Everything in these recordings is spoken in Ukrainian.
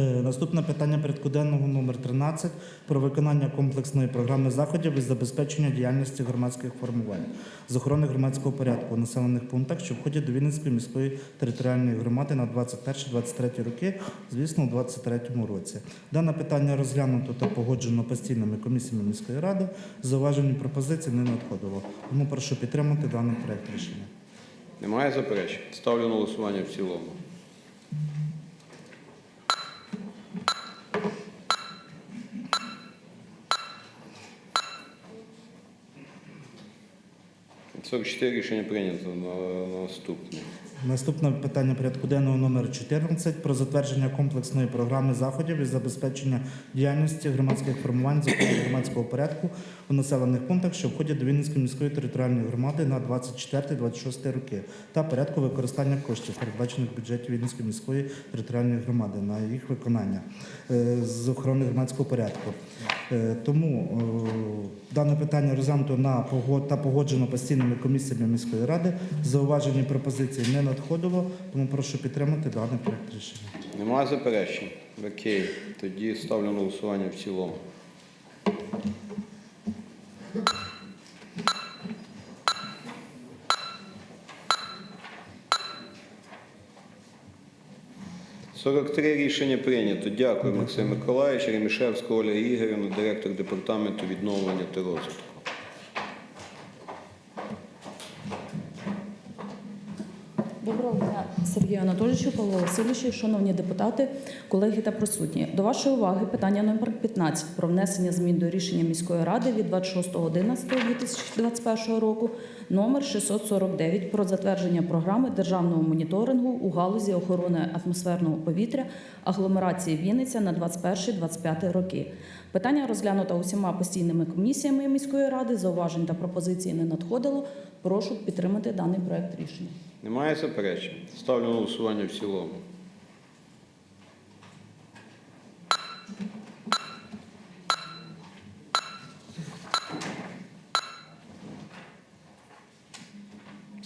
Е, Наступне питання порядку денного номер 13 про виконання комплексної програми заходів із забезпечення діяльності громадських формувань з охорони громадського порядку у населених пунктах, що входять до Вінницької міської територіальної громади на 21-23 роки, звісно, у 2023 році. Дане питання розглянуто та погоджено постійними комісіями міської ради. Зауважень і пропозицій не надходило. Тому прошу підтримати даний проект рішення. Немає заперечень? Ставлю на голосування в цілому. Сорок чотири рішення прийнято на наступне. Наступне питання порядку денного номер 14 про затвердження комплексної програми заходів із забезпечення діяльності громадських формувань з громадського порядку у населених пунктах, що входять до Вінницької міської територіальної громади на 24-26 роки, та порядку використання коштів, передбачених в бюджеті Вінницької міської територіальної громади на їх виконання е, з охорони громадського порядку. Е, Тому е, дане питання розглянуто на погод та погоджено постійними комісіями міської ради. Зауважені пропозиції не надходило, тому прошу підтримати даний проект рішення. Немає заперечень? Окей. Тоді ставлю на голосування в цілому. Сорок три рішення прийнято. Дякую, Максим Миколаївич, Ремішевська Оля Ігорівна, директор департаменту відновлення та розвитку. Доброго дня, Сергію Анатолійовичу, Павло Васильовичу, шановні депутати, колеги та присутні. До вашої уваги питання номер 15 про внесення змін до рішення міської ради від 26.11.2021 року номер 649 про затвердження програми державного моніторингу у галузі охорони атмосферного повітря агломерації Вінниця на 21-25 роки. Питання розглянуто усіма постійними комісіями міської ради. Зауважень та пропозицій не надходило. Прошу підтримати даний проект рішення. Немає заперечень? Ставлю на голосування в цілому.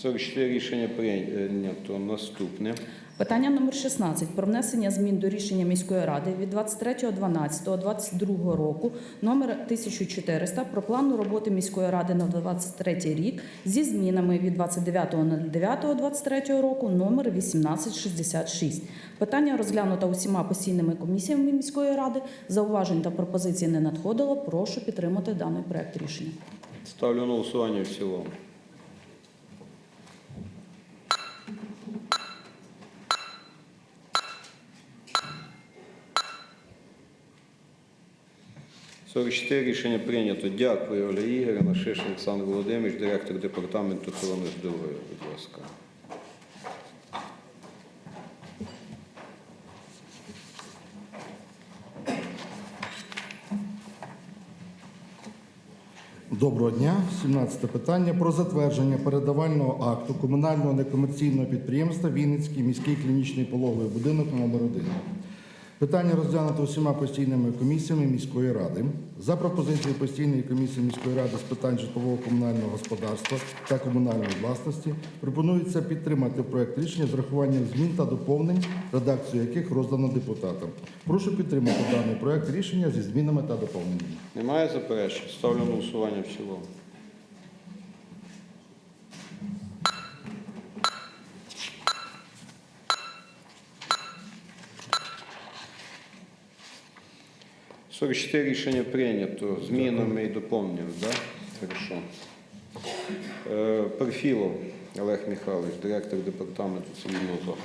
Чотири рішення прийнято. Наступне. Питання номер 16 про внесення змін до рішення міської ради від 23.12.22 року номер 1400 про план роботи міської ради на 23 рік зі змінами від 29.09.23 року номер 1866. Питання розглянуто усіма постійними комісіями міської ради. Зауважень та пропозицій не надходило. Прошу підтримати даний проект рішення. Ставлю на голосування в цілому. Сорок чотири рішення прийнято. Дякую, Оля Ігорівна, Шиш Олександр Володимирович, директор департаменту охорони здоров'я. Будь ласка. Доброго дня. 17 питання про затвердження передавального акту комунального некомерційного підприємства Вінницький міський клінічний пологовий будинок номер 1 Питання розглянуто усіма постійними комісіями міської ради. За пропозицією постійної комісії міської ради з питань житлового комунального господарства та комунальної власності пропонується підтримати проект рішення з врахуванням змін та доповнень, редакцію яких роздано депутатам. Прошу підтримати даний проект рішення зі змінами та доповненнями. Немає заперечень? Ставлю голосування в цілому. Сорок чотири рішення прийнято. Змінами і доповненнями, так? Хорошо. Е, Перфілов Олег Михайлович, директор департаменту цивільного захисту.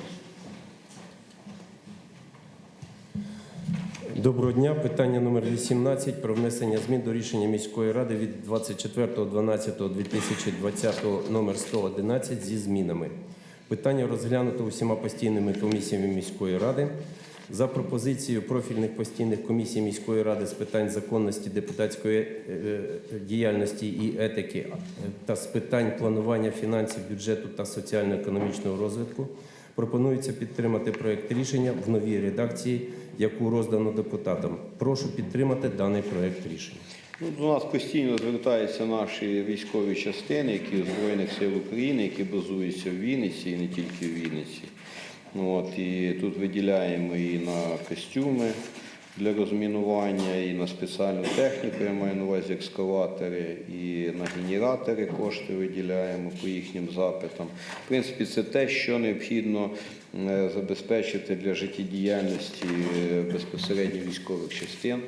Доброго дня. Питання номер 18 про внесення змін до рішення міської ради від 24.12.2020 номер 111 зі змінами. Питання розглянуто усіма постійними комісіями міської ради. За пропозицією профільних постійних комісій міської ради з питань законності депутатської е, діяльності і етики е, та з питань планування фінансів, бюджету та соціально-економічного розвитку пропонується підтримати проект рішення в новій редакції, яку роздано депутатам. Прошу підтримати даний проект рішення. Ну, до нас постійно звертаються наші військові частини, які Збройних сил України, які базуються в Вінниці і не тільки в Вінниці. Ну, от, І Тут виділяємо і на костюми для розмінування, і на спеціальну техніку, я маю на увазі екскаватори, і на генератори кошти виділяємо по їхнім запитам. В принципі, це те, що необхідно е, забезпечити для життєдіяльності е, безпосередньо військових частин,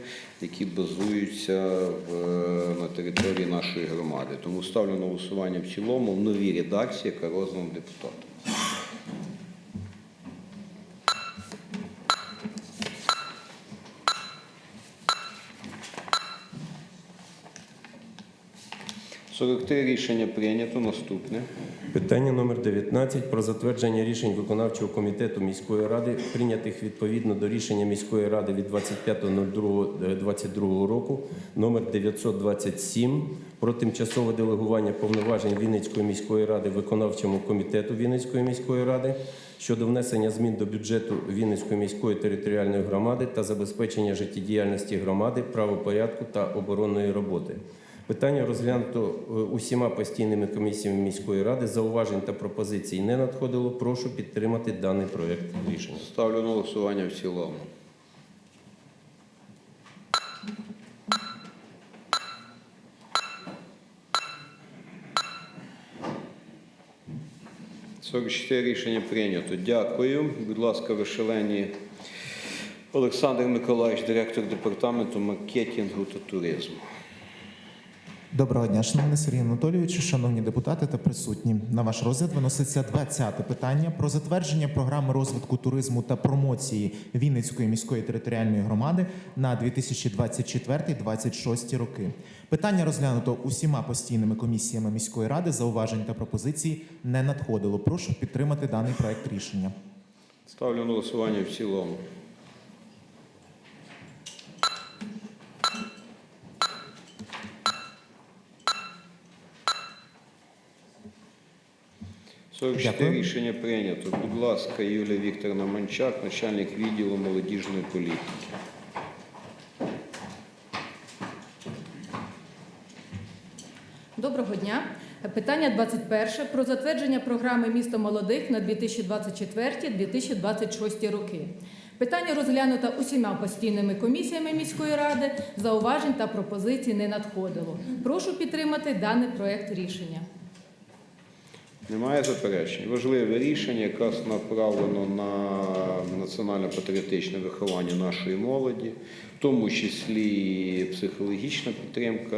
які базуються в, е, на території нашої громади. Тому ставлю на голосування в цілому в новій редакції, яка роздана депутату. 43 рішення прийнято. Наступне. Питання номер 19 про затвердження рішень виконавчого комітету міської ради, прийнятих відповідно до рішення міської ради від 25.02.22 е, року номер 927 про тимчасове делегування повноважень Вінницької міської ради виконавчому комітету Вінницької міської ради щодо внесення змін до бюджету Вінницької міської територіальної громади та забезпечення життєдіяльності громади, правопорядку та оборонної роботи. Питання розглянуто е, усіма постійними комісіями міської ради. Зауважень та пропозицій не надходило. Прошу підтримати даний проект рішення. Ставлю на голосування в цілому. Чотири рішення прийнято. Дякую. Будь ласка, Вишелені Олександр Миколаївич, директор департаменту маркетингу та туризму. Доброго дня, шановний Сергій Анатолійович, шановні депутати та присутні. На ваш розгляд виноситься 20 питання про затвердження програми розвитку туризму та промоції Вінницької міської територіальної громади на 2024-2026 роки. Питання розглянуто усіма постійними комісіями міської ради. Зауважень та пропозицій не надходило. Прошу підтримати даний проект рішення. Ставлю на голосування в цілому. Сорок чотири Дякую. рішення прийнято. Будь ласка, Юлія Вікторовна Манчак, начальник відділу молодіжної політики. Доброго дня. Питання 21 про затвердження програми місто молодих на 2024-2026 роки. Питання розглянуто усіма постійними комісіями міської ради. Зауважень та пропозицій не надходило. Прошу підтримати даний проект рішення. Немає заперечень. Важливе рішення, якраз направлено на національно-патріотичне виховання нашої молоді, в тому числі психологічна підтримка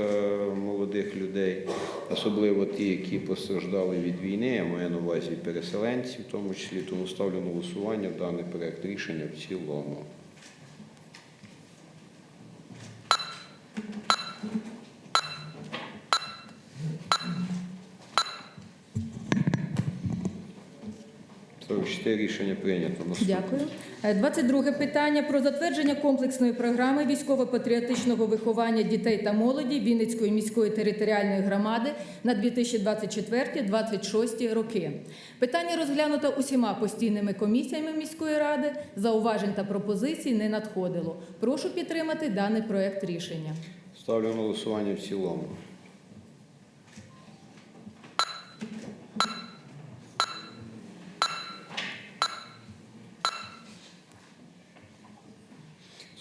молодих людей, особливо ті, які постраждали від війни, я маю на увазі переселенці, в тому числі, тому ставлю на голосування даний проект рішення в цілому. Сорок чотири рішення прийнято. Наступне. Дякую. Е, 22 питання про затвердження комплексної програми військово-патріотичного виховання дітей та молоді Вінницької міської територіальної громади на 2024-2026 роки. Питання розглянуто усіма постійними комісіями міської ради. Зауважень та пропозицій не надходило. Прошу підтримати даний проект рішення. Ставлю на голосування в цілому.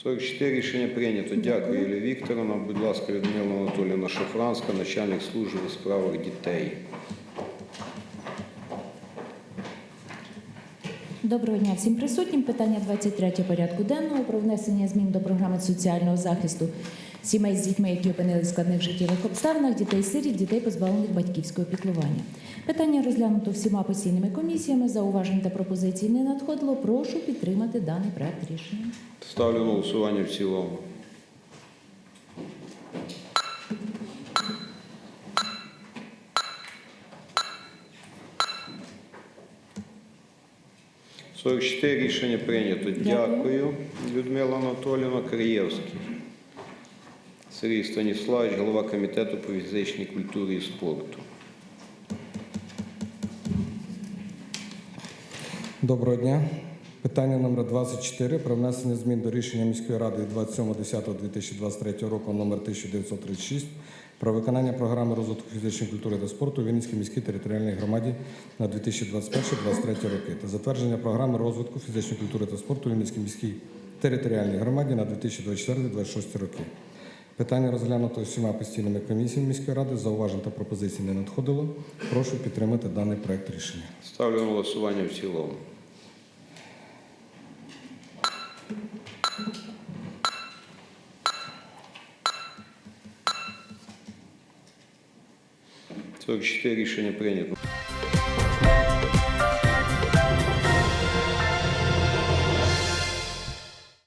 Сорок чотири рішення прийнято. Дякую, Юлія Вікторовна. Будь ласка, Людмила Анатолійовна Шафранська, начальник служби у справах дітей. Доброго дня всім присутнім. Питання 23 порядку денного про внесення змін до програми соціального захисту сімей з дітьми, які опинилися в складних життєвих обставинах, дітей сиріт, дітей позбавлених батьківського піклування. Питання розглянуто всіма постійними комісіями. Зауважень та пропозицій не надходило. Прошу підтримати даний проект рішення. Ставлю на голосування в цілому. Сорок чотири рішення прийнято. Дякую, Людмила Анатоліївна Криєвський. Сергій Станіславович, голова комітету по фізичній культурі і спорту. Доброго дня. Питання номер 24 про внесення змін до рішення міської ради від 27.10.2023 року номер 1936 про виконання програми розвитку фізичної культури та спорту у Вінницькій міській територіальній громаді на 2021-2023 роки та затвердження програми розвитку фізичної культури та спорту у Вінницькій міській територіальній громаді на 2024-2026 роки. Питання розглянуто всіма постійними комісіями міської ради. Зауважень та пропозицій не надходило. Прошу підтримати даний проект рішення. Ставлю на голосування в цілому. Сорок рішення прийнято.